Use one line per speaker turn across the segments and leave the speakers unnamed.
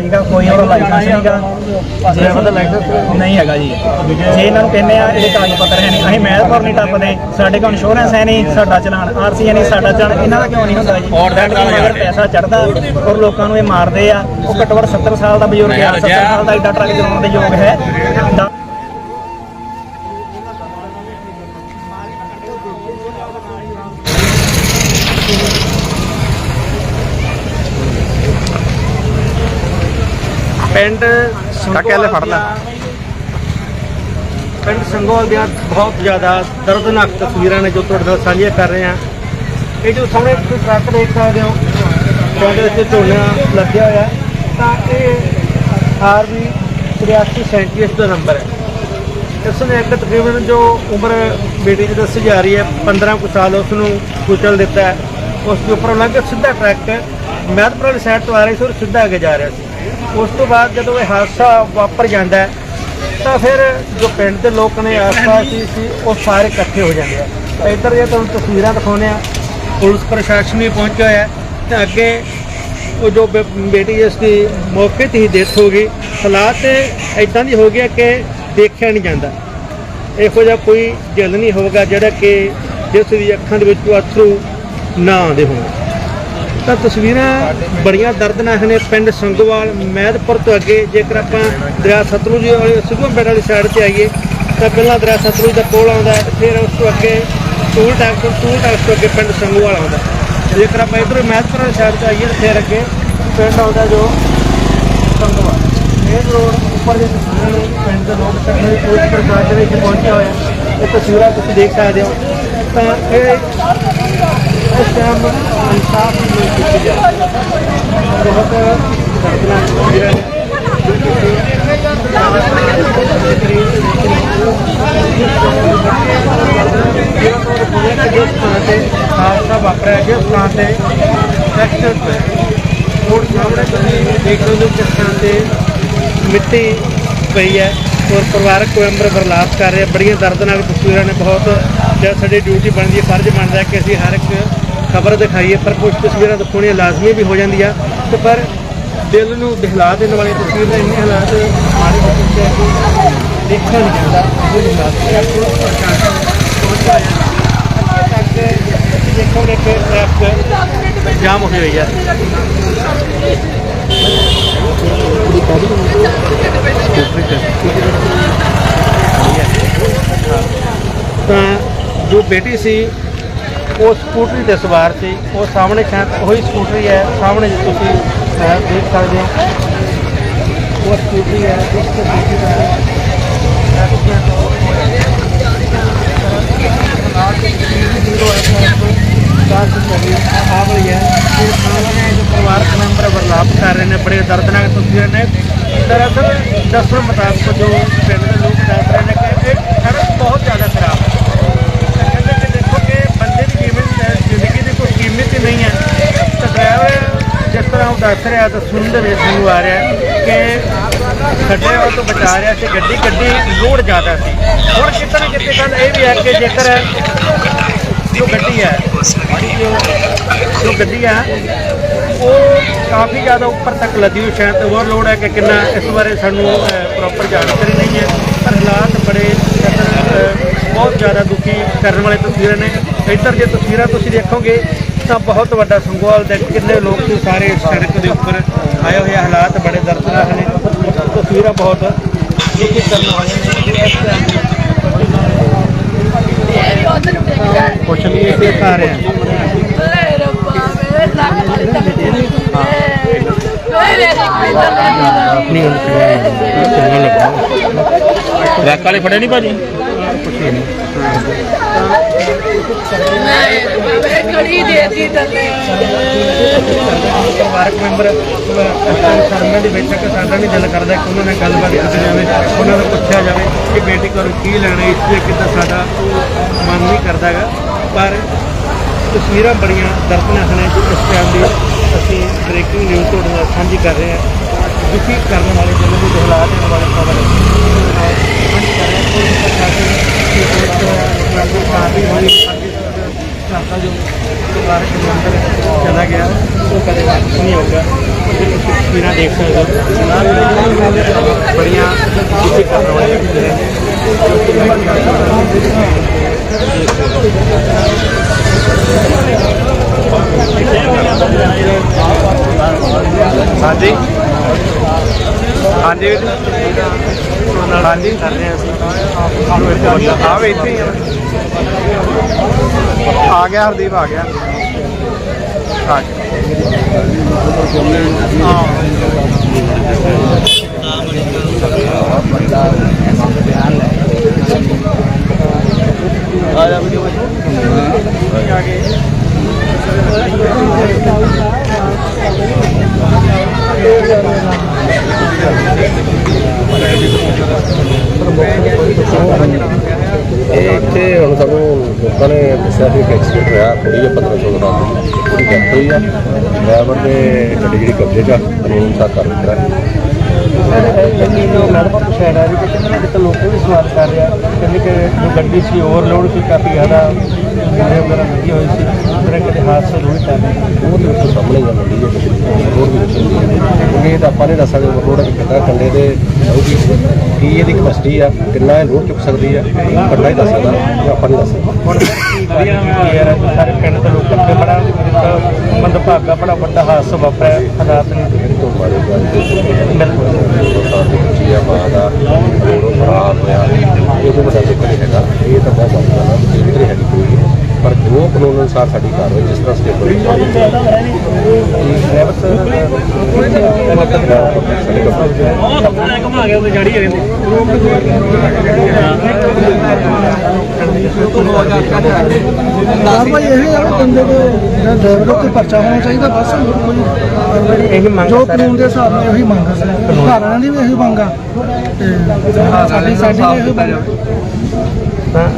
ਠੀਕ ਆ ਕੋਈ ਉਹਦਾ ਲਾਇਸੈਂਸ ਨਹੀਂਗਾ ਡਰਾਈਵਰ ਦਾ ਲਾਇਸੈਂਸ ਨਹੀਂ? ਹੈਗਾ ਜੀ। ਜੇ ਇਹਨਾਂ ਨੂੰ ਕਹਿੰਦੇ ਆ ਇਹਦੇ ਕਾਗਜ਼ ਪੱਤਰ ਹੈ ਨਹੀਂ। ਅਸੀਂ ਮਹਿਲਪੁਰ ਨਹੀਂ ਟੱਪਦੇ ਸਾਡੇ ਕੋਲ ਇੰਸ਼ੋਰੈਂਸ ਹੈ ਨਹੀਂ ਸਾਡਾ ਚਲਾਨ ਆਰਸੀ ਹੈ ਨਹੀਂ ਸਾਡਾ ਚਲਾਨ ਇਹਨਾਂ ਦਾ ਕਿਉਂ ਨਹੀਂ ਹੁੰਦਾ ਜੀ? ਔਰ ਅਗਰ ਪੈਸਾ ਚੜਦਾ ਔਰ ਲੋਕਾਂ ਨੂੰ ਇਹ ਮਾਰਦੇ ਆ ਉਹ ਘੱਟੋ ਘੱਟ 70 ਸਾਲ ਦਾ ਬਜ਼ੁਰਗ ਆ 70 ਸਾਲ ਦਾ ਏਡਾ ਟਰੱਕ ਚਲਾਉਣ ਦੇ ਯੋਗ ਹੈ।
ਪਿੰਡ
ਕਾਕੇ ਵਾਲੇ ਫੜ ਲੈ।
ਪਿੰਡ ਸੰਗੋਲ ਦੀਆਂ ਬਹੁਤ ਜ਼ਿਆਦਾ ਦਰਦਨਾਕ ਤਸਵੀਰਾਂ ਨੇ ਜੋ ਤੁਹਾਡੇ ਨਾਲ ਸਾਂਝੀਆਂ ਕਰ ਰਹੇ ਹਾਂ। ਇਹ ਜੋ ਸਾਹਮਣੇ ਤੁਸੀਂ ਟਰੱਕ ਦੇਖ ਸਕਦੇ ਹੋ ਉਹਦੇ ਵਿੱਚ ਝੋਨਾ ਲੱਗਿਆ ਹੋਇਆ ਤਾਂ ਇਹ ਆਰਵੀ 83 ਦਾ ਨੰਬਰ ਹੈ। ਇਸ ਨੇ ਇੱਕ ਤਕਰੀਬਨ ਜੋ ਉਮਰ ਬੇਟੀ ਦੀ ਦੱਸੀ ਜਾ ਰਹੀ ਹੈ 15 ਕੁ ਸਾਲ ਉਸ ਨੂੰ ਕੁਚਲ ਦਿੱਤਾ ਉਸ ਦੇ ਉੱਪਰ ਲੰਘ ਕੇ ਸਿੱਧਾ ਟਰੱਕ ਮਹਿਤਪੁਰ ਵਾਲੀ ਸਾਈਡ ਤੋਂ ਆ ਰਹੀ ਸੀ ਔਰ ਸਿੱਧਾ ਅੱਗੇ ਜਾ ਰਿਹਾ ਸੀ। ਉਸ ਤੋਂ ਬਾਅਦ ਜਦੋਂ ਇਹ ਹਾਦਸਾ ਵਾਪਰ ਜਾਂਦਾ ਤਾਂ ਫਿਰ ਜੋ ਪਿੰਡ ਦੇ ਲੋਕ ਨੇ, ਆਸ-ਪਾਸ ਹੀ ਸੀ, ਉਹ ਸਾਰੇ ਇਕੱਠੇ ਹੋ ਜਾਂਦੇ ਆ। ਇੱਧਰ ਜੇ ਤੁਹਾਨੂੰ ਤਸਵੀਰਾਂ ਦਿਖਾਉਂਦੇ ਆ ਪੁਲਿਸ ਪ੍ਰਸ਼ਾਸਨ ਵੀ ਪਹੁੰਚਿਆ ਹੋਇਆ ਹੈ। ਤੇ ਅੱਗੇ ਉਹ ਜੋ ਬੇ- ਬੇਟੀ ਜਿਸ ਦੀ ਮੌਕੇ ਤੇ ਹੀ ਡੈਥ ਹੋ ਗਈ। ਹਾਲਾਤ ਇਦਾਂ ਦੀ ਹੋ ਗਿਆ ਕਿ ਦੇਖਿਆ ਨਹੀਂ ਜਾਂਦਾ। ਇਹੋ ਜਿਹਾ ਕੋਈ ਦਿਲ ਨਹੀਂ ਹੋਊਗਾ ਜਿਹੜਾ ਕਿ ਜਿਸ ਦੀ ਅੱਖਾਂ ਦੇ ਵਿੱਚੋਂ ਅਥਰੂ ਨਾ ਆਉਂਦੇ ਹੋਣ। ਤਾਂ ਤਸਵੀਰਾਂ ਬੜੀਆਂ ਦਰਦਨਾਕ ਨੇ ਪਿੰਡ ਸੰਗੋਵਾਲ ਮਹਿਦਪੁਰ ਤੋਂ ਅੱਗੇ। ਜੇਕਰ ਆਪਾਂ ਦਰਿਆ ਸਤਲੁਜ ਵਾਲੀ ਸਿੱਧੂਆਂ ਪਿੰਡ ਵਾਲੀ ਸਾਈਡ ਤੇ ਆਈਏ ਤਾਂ ਪਹਿਲਾਂ ਦਰਿਆ ਸਤਲੁਜ ਦਾ ਕੋਲ ਆਉਂਦਾ ਹੈ, ਫਿਰ ਉਸ ਤੋਂ ਅੱਗੇ ਟੂਲ ਟੈਕਸ ਟੂਲ ਟੈਕਸ ਤੋਂ ਅੱਗੇ ਪਿੰਡ ਸੰਗੋਵਾਲ ਆਉਂਦਾ ਜੇਕਰ ਆਪਾਂ ਇਧਰ ਮਹਿਦਪੁਰ ਵਾਲੀ ਸਾਈਡ ਤੇ ਆਈਏ ਤਾਂ ਫਿਰ ਅੱਗੇ ਪਿੰਡ ਆਉਂਦਾ ਜੋ ਸੰਗੋਵਾਲ। ਮੇਨ ਰੋਡ ਉੱਪਰ ਜੇ ਤਸਵੀਰਾਂ ਨੇ ਪਿੰਡ ਦੇ ਲੋਕ ਇਕੱਠੇ ਪੁਲਿਸ ਪ੍ਰਸ਼ਾਸਨ ਵਿੱਚ ਪਹੁੰਚਿਆ ਹੋਇਆ ਹੈ। ਇਹ ਤਸਵੀਰਾਂ ਤੁਸੀਂ ਦੇਖ ਸਕਦੇ ਹੋ। ਤਾਂ ਇਹ ਇਸ ਟਾਈਮ ਇਨਸਾਫ ਦੀ ਮੰਗ ਕੀਤੀ ਜਾ ਬਹੁਤ ਦਰਦਨਾਕ ਤਸਵੀਰਾਂ ਨੇ ਜਿਸ ਥਾਂ ਤੇ ਹਾਦਸਾ ਵਾਪਰਿਆ ਜਿਸ ਥਾਂ ਤੇ ਐਕਸੀਡੈਂਟ ਹੋਇਆ ਰੋਡ ਸਾਹਮਣੇ ਤੁਸੀਂ ਦੇਖ ਸਕਦੇ ਹੋ ਕਿਸ ਥਾਂ ਤੇ ਮਿੱਟੀ ਪਈ ਹੈ ਔਰ ਪਰਿਵਾਰਕ ਮੈਂਬਰ ਬਰਲਾਪ ਕਰ ਰਿਹਾ ਆ। ਬੜੀਆਂ ਦਰਦਨਾਕ ਤਸਵੀਰਾਂ ਨੇ ਬਹੁਤ ਜਦ ਸਾਡੀ ਡਿਊਟੀ ਬਣਦੀ ਹੈ, ਫਰਜ਼ ਬਣਦਾ ਕਿ ਅਸੀਂ ਹਰ ਇੱਕ ਖਬਰ ਦਿਖਾਈਏ, ਪਰ ਕੁਝ ਤਸਵੀਰਾਂ ਦਿਖਾਉਣੀਆਂ ਲਾਜ਼ਮੀ ਵੀ ਹੋ ਜਾਂਦੀਆਂ ਤੇ ਪਰ ਦਿਲ ਨੂੰ ਦਿਖਲਾ ਦੇਣ ਵਾਲੀ ਤਸਵੀਰ ਨੇ ਇੰਨੇ ਹਾਲਾਤ ਮਾੜੇ ਹੋ ਚੁੱਕੇ ਆ ਕਿ ਦੇਖਿਆ ਨਹੀਂ ਜਾਂਦਾ। ਇਹ ਹਾਲਾਤ ਹੈ ਪੁਲਿਸ ਪ੍ਰਸ਼ਾਸਨ ਪਹੁੰਚਿਆ ਹੈ ਤੱਕ ਤੁਸੀਂ ਦੇਖੋਗੇ ਕਿ ਟ੍ਰੈਫਿਕ ਜਾਮ ਹੋਈ ਹੋਈ ਹੈ ਤਾਂ ਜੋ ਬੇਟੀ ਸੀ ਉਹ ਸਕੂਟਰੀ ਤੇ ਸਵਾਰ ਸੀ। ਉਹ ਸਾਹਮਣੇ ਸ਼ਾਇਦ ਉਹੀ ਸਕੂਟਰੀ ਹੈ। ਸਾਹਮਣੇ ਜੇ ਤੁਸੀਂ ਅਹ, ਦੇਖ ਸਕਦੇ ਹੋ। ਉਹ ਸਕੂਟਰੀ ਹੈ। ਉਸ ਤੋਂ ਬੇਟੀ ਆ ਰਹੀ ਹੈ। ਇਹ ਸਾਹਮਣੇ ਪਰਿਵਾਰਕ ਮੈਂਬਰ ਵਰਲਾਪ ਕਰ ਰਹੇ ਨੇ ਬੜੇ ਦਰਦਨਾਕ ਤਸਵੀਰਾਂ ਨੇ ਦਰਅਸਲ ਦੱਸਣ ਮੁਤਾਬਕ ਜੋ ਪਿੰਡ ਦੇ ਲੋਕ ਦੱਸ ਰਹੇ ਨੇ ਕਿ ਇਹ ਸੜਕ ਬਹੁਤ ਜ਼ਿਆਦਾ ਖਰਾਬ ਹੈ ਕਹਿੰਦੇ ਕਿ ਦੇਖੋ ਕਿ ਬੰਦੇ ਦੀ ਜੀਵਨ ਜ਼ਿੰਦਗੀ ਦੀ ਕੋਈ ਕੀਮਤ ਹੀ ਨਹੀਂ ਹੈ ਤਾਂ ਡਰਾਈਵਰ ਜਿਸ ਤਰ੍ਹਾਂ ਉਹ ਦੱਸ ਰਿਹਾ ਤਾਂ ਸੁਣਦੇ ਵੇ ਸਾਨੂੰ ਆ ਰਿਹਾ ਕਿ ਖੱਡੇ ਉਹ ਤੋਂ ਬਚਾ ਰਿਹਾ ਸੀ, ਗੱਡੀ ਗੱਡੀ ਲੋਡ ਜ਼ਿਆਦਾ ਸੀ। ਹੁਣ ਕਿਤੇ ਨਾ ਕਿਤੇ ਗੱਲ ਇਹ ਵੀ ਹੈ ਕਿ ਜੇਕਰ ਜੋ ਗੱਡੀ ਹੈ ਜੋ ਗੱਡੀ ਹੈ ਉਹ ਕਾਫੀ ਜ਼ਿਆਦਾ ਉੱਪਰ ਤੱਕ ਲੱਦੀ ਹੋਈ, ਸ਼ਾਇਦ ਓਵਰਲੋਡ ਹੈ ਕਿ ਕਿੰਨਾ ਇਸ ਬਾਰੇ ਸਾਨੂੰ ਪ੍ਰੋਪਰ ਜਾਣਕਾਰੀ ਨਹੀਂ ਹੈ। ਪਰ ਹਾਲਾਤ ਬੜੇ ਬਹੁਤ ਜ਼ਿਆਦਾ ਦੁਖੀ ਕਰਨ ਵਾਲੇ ਤਸਵੀਰਾਂ ਨੇ। ਇੱਧਰ ਜੇ ਤਸਵੀਰਾਂ ਤੁਸੀਂ ਦੇਖੋਗੇ ਤਾਂ ਬਹੁਤ ਵੱਡਾ ਸੰਗੋਲ ਦੇ ਕਿੰਨੇ ਲੋਕ ਸੀ ਸਾਰੇ ਸੜਕ ਦੇ ਉੱਪਰ ਆਏ ਹੋਏ ਹਾਲਾਤ ਬੜੇ ਦਰਦਨਾਕ ਨੇ। ਤਸਵੀਰਾਂ ਬਹੁਤ ਦੁਖੀ ਕਰਨ ਵਾਲੀਆਂ ਨੇ। ਕੁਛ ਨਹੀਂ ਇਹ ਦੇਖ ਆ ਰਹੇ ਨਹੀਂ। ਚੰਗਾ ਲੱਗਾ
ਟਰੱਕ ਵਾਲੇ ਫੜੇ ਨਹੀਂ ਭਾਜੀ?
ਕੜੀ ਦੇਤੀ ਤੱਲੇ
ਪਰਿਵਾਰਕ ਮੈਂਬਰ ਸਰਮੇ ਦੇ ਵਿੱਚ ਸਾਡਾ ਨਹੀਂ ਦਿਲ ਕਰਦਾ ਕਿ ਉਹਨਾਂ ਨਾਲ ਗੱਲਬਾਤ ਕੀਤੀ ਜਾਵੇ, ਉਹਨਾਂ ਨੂੰ ਪੁੱਛਿਆ ਜਾਵੇ ਕਿ ਬੇਟੀ ਕੋਲ ਕੀ ਲੈਣਾ, ਇਸ ਤੇ ਕਿੱਦਾਂ ਸਾਡਾ ਮਨ ਨਹੀਂ ਕਰਦਾਗਾ ਪਰ ਤਸਵੀਰਾਂ ਬੜੀਆਂ ਦਰਦਨਾਕ ਨੇ ਇਸ ਟਾਈਮ ਦੀ। ਅਸੀਂ ਬ੍ਰੇਕਿੰਗ ਨਿਊਜ਼ ਤੁਹਾਡੇ ਨਾਲ ਸਾਂਝੀ ਕਰ ਰਹੇ ਹਾਂ। ਦੁਖੀ ਕਰਨ ਵਾਲੇ ਦਿਲ ਨੂੰ ਦਿਖਲਾ ਦੇਣ ਵਾਲੇ ਖਬਰ ਸਾਂਝੀ ਕਰ ਰਹੇ ਹਾਂ ਕੋਈ ਪ੍ਰਸ਼ਾਸਨ ਦੀ ਇੱਕ ਮੈਂਬਰ ਜੋ ਪਰਿਵਾਰਕ ਚਲਾ ਗਿਆ, ਉਹ ਕਦੇ ਵਾਪਸ ਨਹੀਂ ਆਊਗਾ। ਤਸਵੀਰਾਂ ਦੇਖ ਸਕਦੇ ਹੋ ਬੜੀਆਂ ਕਿਸੇ ਕਰਨ ਹਾਂਜੀ। ਹਾਂਜੀ ਹਾਂਜੀ। ਕਰ ਰਹੇ ਅਸੀਂ ਆ ਇੱਥੇ ਹੀ ਆ
ਆ ਗਿਆ ਹਰਦੀਪ ਆ ਗਿਆ। ਆ ਗਿਆ।
ਇਹ ਇੱਥੇ ਹੁਣ ਸਾਨੂੰ ਲੋਕਾਂ ਨੇ ਦੱਸਿਆ ਸੀ ਕਿ ਐਕਸੀਡੈਂਟ ਹੋਇਆ, ਕੁੜੀ ਹੈ 1500 ਦਾ, ਉਹਦੀ ਡੈਥ ਹੋਈ ਆ। ਡਰਾਈਵਰ ਦੇ ਗੱਡੀ ਜਿਹੜੀ ਕਬਜ਼ੇ 'ਚ ਆ ਕਾਨੂੰਨ ਅਨੁਸਾਰ ਕਰ ਦਿੱਤਾ
ਮੈਡਮ ਪੁੱਛਿਆ ਜਾ ਰਹੀ ਕਿ ਕਿੰਨੇ ਕਿਤੇ ਲੋਕ ਵੀ ਸਵਾਲ ਕਰ ਰਿਹਾ ਕਹਿੰਦੇ ਕਿ ਜੋ ਗੱਡੀ ਸੀ ਓਵਰਲੋਡ ਸੀ ਕਾਫੀ ਜ਼ਿਆਦਾ ਗਾੜੇ ਵਗੈਰਾ ਲੱਗੀ ਹੋਈ ਸੀ ਫਿਰ ਕਿਤੇ ਹਾਦਸਾ ਰੋਡ ਕਰ
ਉਹ ਤੇ ਉੱਥੇ ਸਾਹਮਣੇ ਹੀ ਆ ਮੰਡੀ ਹੈ ਰੋਡ ਵੀ ਕਿਉਂਕਿ ਇਹ ਤਾਂ ਆਪਾਂ ਨਹੀਂ ਦੱਸ ਸਕਦੇ ਰੋਡ ਕਿੰਨਾ ਕੰਡੇ ਦੇ ਜਾਊਗੀ ਕੀ ਇਹਦੀ ਕਪੈਸਿਟੀ ਆ ਕਿੰਨਾ ਇਹ ਲੋਡ ਚੁੱਕ ਸਕਦੀ ਆ ਕੰਡਾ ਹੀ ਦੱਸ ਸਕਦਾ ਆਪਾਂ ਨਹੀਂ ਦੱਸ ਸਕਦੇ
ਹੁਣ ਸਾਰੇ ਪਿੰਡ ਦੇ ਮੰਦਭਾਗਾ ਬੜਾ ਵੱਡਾ ਹਾਦਸਾ ਵਾਪਰਿਆ ਹਾਲਾਤ ਨੇ।
ਪਰ ਜੋ ਕਾਨੂੰਨ ਅਨੁਸਾਰ ਸਾਡੀ ਕਾਰਵਾਈ ਜਿਸ ਤਰ੍ਹਾਂ ਸਟੇਬਲ
ਡਰਾਈਵਰ ਸਰ
ਸਾਡੇ ਕੋਲ
ਆਪਣਾ ਘੁਮਾ ਗਿਆ ਉਹ ਜੜੀ ਜਾਂਦੇ
ਕਾਰਵਾਈ ਇਹ ਹੈ ਬੰਦੇ ਦੇ ਡਰਾਈਵਰ ਉੱਤੇ ਪਰਚਾ ਹੋਣਾ ਚਾਹੀਦਾ ਬਸ
ਇਹੀ ਮੰਗ
ਜੋ ਕਾਨੂੰਨ ਦੇ ਹਿਸਾਬ ਨਾਲ ਉਹੀ ਮੰਗ ਹੈ ਘਰਾਂ ਦੀ ਵੀ ਇਹੀ ਮੰਗ ਆ ਤੇ ਸਾਡੀ ਸਾਡੀ ਵੀ ਇਹੀ ਮੰਗ
ਤਾਂ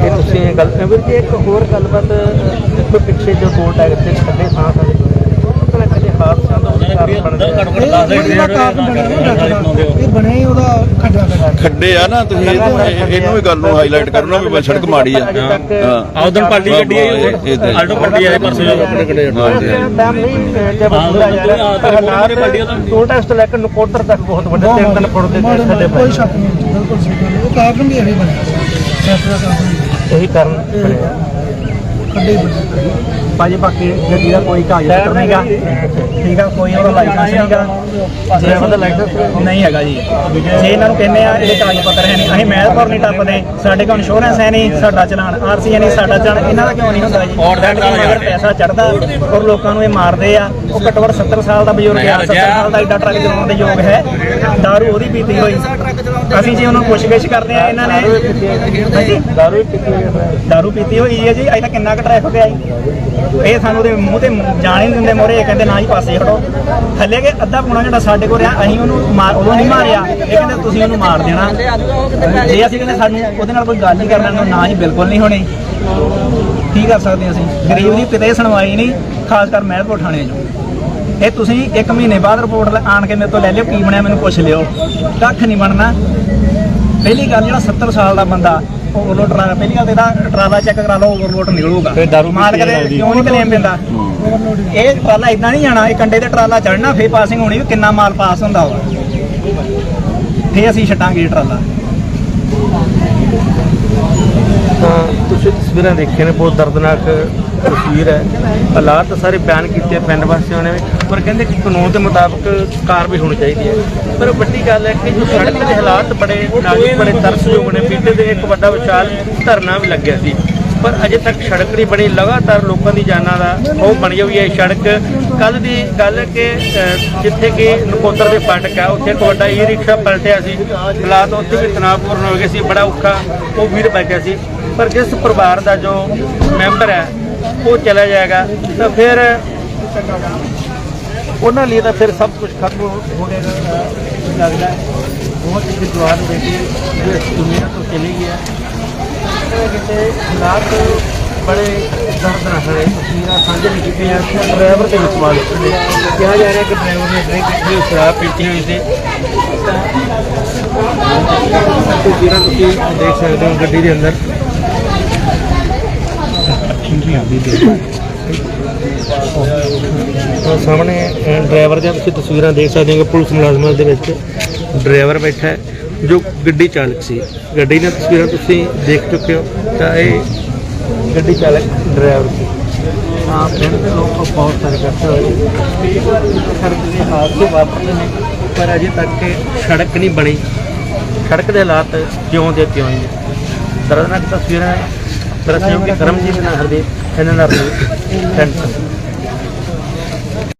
ਇਹ ਤੁਸੀਂ ਇਹ ਗੱਲ ਵੀਰ ਜੀ, ਇੱਕ ਹੋਰ ਗੱਲਬਾਤ ਦੇਖੋ ਪਿੱਛੇ ਜੋ ਟੋਲ ਹੈ ਤੇ ਖੱਡੇ ਥਾਂ ਥਾਂ ਕਦੇ ਕਦੇ ਹਾਦਸਿਆਂ ਦਾ ਕਾਰਨ।
ਇਹ ਕਾਰਨ ਬਣਿਆ ਬਣਿਆ ਹੀ ਉਹਦਾ ਖੱਡਿਆ ਖੱਡਾ।
ਖੱਡੇ ਆ ਨਾ ਤੁਸੀਂ ਇਹ- ਇਹ- ਇਹਨੂੰ ਵੀ ਗੱਲ ਨੂੰ ਹਾਈਲਾਈਟ ਕਰੋ ਨਾ ਵੀ ਸੜਕ ਮਾੜੀ ਆ। ਹਾਂ।
ਆਉਦਨ ਪਾਰਟੀ ਗੱਡੀ
ਤੇ-
ਆਲਟੋ ਪਾਰਟੀ ਆਏ ਪਰਸੋਂ ਜਦੋਂ ਆਪਣੇ ਗੱਡੇ
ਹਾਂਜੀ
ਟੋਲ ਟੈਕਸ ਤੋਂ ਲੈ ਕੇ ਨਕੋਦਰ ਤੱਕ ਬਹੁਤ ਵੱਡੇ ਤਿੰਨ ਤਿੰਨ ਫੁੱਟ ਦੇ
ਮਾੜਾ
ਖੱਡੇ
ਕੋਈ
ਪਏ
ਸ਼ੱਕ ਨਹੀਂ ਬਿਲਕੁਲ ਸਹੀ ਗੱਲ ਹੈ। ਉਹ ਕਾਰਨ ਵੀ ਇਹੀ ਬਣਿਆ। ਟ੍ਰੈਫਿਕ ਦਾ ਕਾਰਨ।
ਇਹੀ ਕਾਰਨ ਬਣਿਆ।
ਖੱਡੇ ਹੀ ਬਣੇ
ਭਾਜੀ ਬਾਕੀ ਗੱਡੀ ਦਾ ਕੋਈ ਕਾਗਜ਼ ਨਹੀਂਗਾ ਠੀਕ ਆ ਕੋਈ ਉਹਦਾ ਲਾਇਸੈਂਸ ਨਹੀਂਗਾ ਜੇ ਉਹਦਾ ਲਾਇਸੈਂਸ ਨਹੀਂ ਹੈਗਾ ਜੀ। ਜੇ ਇਹਨਾਂ ਨੂੰ ਕਹਿੰਦੇ ਆ ਇਹਦੇ ਕਾਗਜ਼ ਪੱਤਰ ਹੈ ਨਹੀਂ। ਅਸੀਂ ਮਹਿਲਪੁਰ ਨਹੀਂ ਟੱਪਦੇ। ਸਾਡੇ ਕੋਲ ਇੰਸ਼ੋਰੈਂਸ ਹੈ ਨਹੀਂ ਸਾਡਾ ਚਲਾਨ ਆਰਸੀ ਹੈ ਨਹੀਂ ਸਾਡਾ ਚਲਾਨ ਇਹਨਾਂ ਦਾ ਕਿਉਂ ਨਹੀਂ ਹੁੰਦਾ ਜੀ?
ਔਰ that ਨਾਲ
ਅਗਰ ਪੈਸਾ ਚੜਦਾ ਔਰ ਲੋਕਾਂ ਨੂੰ ਇਹ ਮਾਰਦੇ ਆ ਉਹ ਘੱਟੋ ਘੱਟ 70 ਸਾਲ ਦਾ ਬਜ਼ੁਰਗ ਆ 70 ਸਾਲ ਦਾ ਐਡਾ ਟਰੱਕ ਚਲਾਉਣ ਦੇ ਯੋਗ ਹੈ। ਦਾਰੂ ਉਹਦੀ ਪੀਤੀ ਹੋਈ ਅਸੀਂ ਜੇ ਉਹਨੂੰ ਪੁੱਛਗਿੱਛ ਕਰਦੇ ਆ ਇਹਨਾਂ ਨੇ। ਹਾਂਜੀ।
ਦਾਰੂ ਹੀ ਪੀਤੀ ਹੋਈ ਹੈ।
ਦਾਰੂ ਪੀਤੀ ਹੋਈ ਹੈ ਜੀ ਅਜੇ ਤਾਂ ਕਿੰਨਾ ਕੁ ਟ੍ਰੈਫਿਕ ਹੈ ਇਹ ਸਾਨੂੰ ਦੇ ਮੂੰਹ ਤੇ ਜਾਣ ਹੀ ਨਹੀਂ ਦਿੰਦੇ ਮੋਰੇ ਕਹਿੰਦੇ ਨਾ ਹੀ ਪਾਸੇ ਹਟੋ ਹੱਲੇ ਕਿ ਅੱਧਾ ਪੌਣਾ ਘੰਟਾ ਸਾਡੇ ਕੋਲ ਰਿਹਾ ਅਸੀਂ ਉਹਨੂੰ ਮਾਰ ਉਦੋਂ ਨਹੀਂ ਮਾਰਿਆ। ਇਹ ਕਹਿੰਦੇ ਤੁਸੀਂ ਉਹਨੂੰ ਮਾਰ ਦੇਣਾ। ਜੇ ਅਸੀਂ ਕਹਿੰਦੇ ਸਾਨੂੰ ਉਹਦੇ ਨਾਲ ਕੋਈ ਗੱਲ ਨਹੀਂ ਕਰਨਾ ਨਾ ਹੀ ਬਿਲਕੁਲ ਨਹੀਂ ਹੋਣੀ। ਕੀ ਕਰ ਸਕਦੇ ਅਸੀਂ? ਗਰੀਬ ਦੀ ਕਿਤੇ ਸੁਣਵਾਈ ਨਹੀਂ ਖਾਸ ਕਰ ਮਹਿਲਪੁਰ ਥਾਣੇ 'ਚ। ਇਹ ਤੁਸੀਂ ਇੱਕ ਮਹੀਨੇ ਬਾਅਦ ਰਿਪੋਰਟ ਆਣ ਕੇ ਮੇਰੇ ਤੋਂ ਲੈ ਲਿਓ ਕੀ ਬਣਿਆ ਮੈਨੂੰ ਪੁੱਛ ਲਿਓ। ਕੱਖ ਨਹੀਂ ਬਣਨਾ। ਪਹਿਲੀ ਗੱਲ ਜਿਹੜਾ 70 ਸਾਲ ਦਾ ਬੰਦਾ ਓਵਰਲੋਡ ਟਰਾਲਾ ਪਹਿਲੀ ਗੱਲ ਤੇ ਇਹਦਾ ਟਰਾਲਾ ਚੈੱਕ ਕਰਾ ਲਓ ਓਵਰਲੋਡ ਨਿਕਲੂਗਾ।
ਫਿਰ ਦਾਰੂ
ਮਾਲਕ ਦੇ। ਕਿਉਂ ਨਹੀਂ ਕਲੇਮ ਪੈਂਦਾ ਇਹ ਟਰਾਲਾ ਇਦਾਂ ਨਹੀਂ ਜਾਣਾ ਇਹ ਕੰਡੇ ਤੇ ਟਰਾਲਾ ਚੜਨਾ ਫੇਰ ਪਾਸਿੰਗ ਹੋਣੀ ਵੀ ਕਿੰਨਾ ਮਾਲ ਪਾਸ ਹੁੰਦਾ ਵਾ। ਫੇਰ ਅਸੀਂ ਛੱਡਾਂਗੇ ਟਰਾਲਾ।
ਤਾਂ ਤੁਸੀਂ ਤਸਵੀਰਾਂ ਦੇਖੀਆਂ ਨੇ ਬਹੁਤ ਦਰਦਨਾਕ ਤਸਵੀਰ ਹੈ। ਹਾਲਾਤ ਸਾਰੇ ਬਿਆਨ ਕੀਤੇ ਪਿੰਡ ਵਾਸੀਆਂ ਨੇ ਪਰ ਕਹਿੰਦੇ ਕਿ ਕਾਨੂੰਨ ਦੇ ਮੁਤਾਬਕ ਕਾਰਵਾਈ ਹੋਣੀ ਚਾਹੀਦੀ ਹੈ। ਪਰ ਵੱਡੀ ਗੱਲ ਹੈ ਕਿ ਜੋ ਸੜਕ ਦੇ ਹਾਲਾਤ ਬੜੇ ਨਾਜ਼ੁਕ ਬੜੇ ਤਰਸਯੋਗ ਨੇ, ਬੀਤੇ ਦੇ ਇੱਕ ਵੱਡਾ ਵਿਸ਼ਾਲ ਧਰਨਾ ਵੀ ਲੱਗਿਆ ਸੀ। ਪਰ ਅਜੇ ਤੱਕ ਸੜਕ ਨਹੀਂ ਬਣੀ ਲਗਾਤਾਰ ਲੋਕਾਂ ਦੀ ਜਾਨਾਂ ਦਾ ਉਹ ਬਣੀ ਹੋਈ ਹੈ ਸੜਕ। ਕੱਲ ਦੀ ਗੱਲ ਹੈ ਕਿ ਜਿੱਥੇ ਕਿ ਨਕੋਦਰ ਦੇ ਫਾਟਕ ਆ, ਉੱਥੇ ਇੱਕ ਵੱਡਾ ਈ ਰਿਕਸ਼ਾ ਪਲਟਿਆ ਸੀ। ਹਾਲਾਤ ਉੱਥੇ ਵੀ ਤਣਾਅਪੂਰਨ ਹੋ ਗਏ ਸੀ, ਬੜਾ ਔਖਾ ਉਹ ਵੀਰ ਬੈਠਿਆ ਸੀ। ਪਰ ਜਿਸ ਪਰਿਵਾਰ ਦਾ ਜੋ ਮੈਂਬਰ ਹੈ, ਉਹ ਚਲਾ ਜਾਏਗਾ। ਤਾਂ ਫਿਰ ਉਹਨਾਂ ਲਈ ਤਾਂ ਫਿਰ ਸਭ ਕੁਝ ਖਤਮ ਹੋਣੇ ਹੋ ਲੱਗਦਾ ਬਹੁਤ ਹੀ ਜਵਾਨ ਬੇਟੀ ਜੋ ਇਸ ਦੁਨੀਆ ਤੋਂ ਚਲੀ ਗਈ ਕਿਤੇ ਹਾਲਾਤ ਬੜੇ ਦਰਦਨਾਕ ਨੇ ਤਸਵੀਰਾਂ ਸਾਂਝੇ ਨਹੀਂ ਕੀਤੀਆਂ ਡਰਾਈਵਰ ਤੇ ਵਿਸ਼ਵਾਸ ਨੇ ਕਿਹਾ ਜਾ ਰਿਹਾ ਕਿ ਡਰਾਈਵਰ ਨੇ ਡਰਿੰਕ ਕੀਤੀ ਸ਼ਰਾਬ ਪੀਤੀ ਹੋਈ ਸੀ। ਤਸਵੀਰਾਂ ਤੁਸੀਂ ਦੇਖ ਸਕਦੇ ਹੋ ਗੱਡੀ ਦੇ ਅੰਦਰ। ਆਹ ਸਾਹਮਣੇ ਡਰਾਈਵਰ ਦੀਆਂ ਤੁਸੀਂ ਤਸਵੀਰਾਂ ਦੇਖ ਸਕਦੇ ਹੋ ਕਿ ਪੁਲਿਸ ਮੁਲਾਜ਼ਮਾਂ ਦੇ ਵਿੱਚ ਡਰਾਈਵਰ ਬੈਠਾ ਹੈ, ਜੋ ਗੱਡੀ ਚਾਲਕ ਸੀ। ਗੱਡੀ ਦੀਆਂ ਤਸਵੀਰਾਂ ਤੁਸੀਂ ਦੇਖ ਚੁੱਕੇ ਹੋ, ਤਾਂ ਇਹ ਗੱਡੀ ਚਾਲਕ ਡਰਾਈਵਰ ਸੀ। ਹਾਂ ਪਿੰਡ ਦੇ ਲੋਕ ਬਹੁਤ ਸਾਰੇ ਇਕੱਠੇ ਹੋਏ ਸੜਕ ਦੇ ਹਾਦਸੇ ਵਾਪਰਦੇ ਨੇ, ਪਰ ਅਜੇ ਤੱਕ ਸੜਕ ਨਹੀਂ ਬਣੀ। ਸੜਕ ਦੇ ਹਾਲਾਤ ਕਿਉਂ ਦੇ ਕਿਉਂ ਹੀ ਹੈ ਦਰਦਨਾਕ ਤਸਵੀਰਾਂ ਦਰਅਸਲ ਕਿ ਕਰਮਜੀਤ ਨਾਲ ਹਰਦੀਪ, ਇਹਨਾਂ ਨਾਲ ਟੈਂਸ਼ਨ